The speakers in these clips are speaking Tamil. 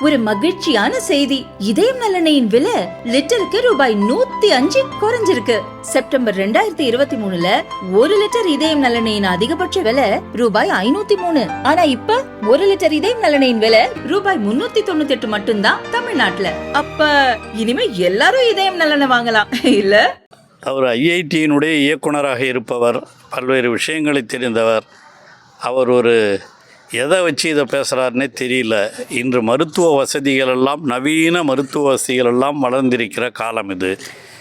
ஒரு மகிழ்ச்சியான செய்தி. இதயம் நல்லெண்ணெயின் விலை லிட்டருக்கு ரூபாய் நூத்தி அஞ்சு குறைஞ்சிருக்கு. செப்டம்பர் ரெண்டாயிரத்தி இருபத்தி மூணுல ஒரு லிட்டர் இதயம் நலனையின் அதிகபட்ச விலை ரூபாய் ஐநூத்தி மூணு. ஆனா இப்ப ஒரு லிட்டர் இதயம் நலனையின் விலை ரூபாய் முன்னூத்தி தொண்ணூத்தி எட்டு மட்டும்தான் தமிழ்நாட்டுல. அப்ப இனிமே எல்லாரும் இதயம் நலனை வாங்கலாம். இல்ல? அவர் ஐஐடியினுடைய இயக்குனராக இருப்பவர் பல்வேறு விஷயங்களை தெரிந்தவர். அவர் ஒரு எதை வச்சு இதை பேசுகிறாருன்னே தெரியல. இன்று மருத்துவ வசதிகள் எல்லாம் நவீன மருத்துவ வசதிகள் எல்லாம் வளர்ந்திருக்கிற காலம் இது.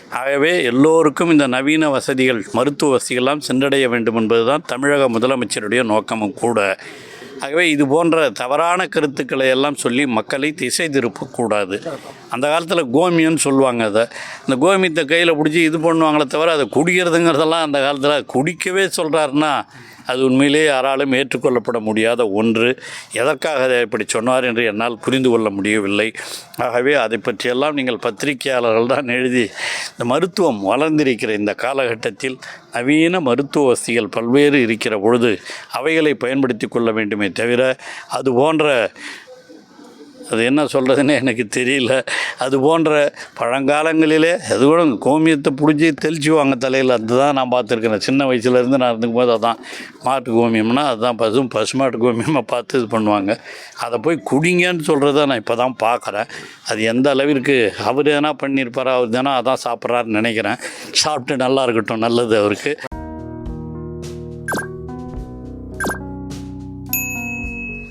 ஆகவே எல்லோருக்கும் இந்த நவீன வசதிகள் மருத்துவ வசதிகள்லாம் சென்றடைய வேண்டும் என்பதுதான் தமிழக முதலமைச்சருடைய நோக்கமும் கூட. ஆகவே இது போன்ற தவறான கருத்துக்களை எல்லாம் சொல்லி மக்களை திசை திருப்பக்கூடாது. அந்த காலத்தில் கோமியன்னு சொல்லுவாங்க அதை. இந்த கோமியத்தை கையில் பிடிச்சி இது பண்ணுவாங்களே தவிர அதை குடிக்கிறதுங்கிறதெல்லாம் அந்த காலத்தில் குடிக்கவே சொல்கிறாருன்னா அது உண்மையிலே யாராலும் ஏற்றுக்கொள்ளப்பட முடியாத ஒன்று. எதற்காக அதை இப்படி சொன்னார் என்று என்னால் புரிந்து கொள்ள முடியவில்லை. ஆகவே அதை பற்றியெல்லாம் நீங்கள் பத்திரிகையாளர்கள் தான் எழுதி இந்த மருத்துவம் வளர்ந்திருக்கிற இந்த காலகட்டத்தில் நவீன மருத்துவ வசதிகள் பல்வேறு இருக்கிற பொழுது அவைகளை பயன்படுத்தி கொள்ள வேண்டுமே தவிர அது போன்ற அது என்ன சொல்கிறதுன்னு எனக்கு தெரியல. அது போன்ற பழங்காலங்களிலே அது கூட கோமியத்தை பிடிச்சி தெளிச்சுவாங்க தலையில் அதுதான் நான் பார்த்துருக்கிறேன். சின்ன வயசுலேருந்து நான் இருந்துக்கும்போது அதான் மாட்டு கோமியம்னா அதுதான் பசு பசுமாட்டு கோமியமாக பார்த்து இது பண்ணுவாங்க. அதை போய் குடிங்கன்னு சொல்கிறத நான் இப்போ தான் பார்க்குறேன். அது எந்த அளவிற்கு அவர் எதனா பண்ணியிருப்பாரோ அவர் தானே அதான் சாப்பிட்றாருன்னு நினைக்கிறேன். சாப்பிட்டு நல்லா இருக்கட்டும் நல்லது அவருக்கு.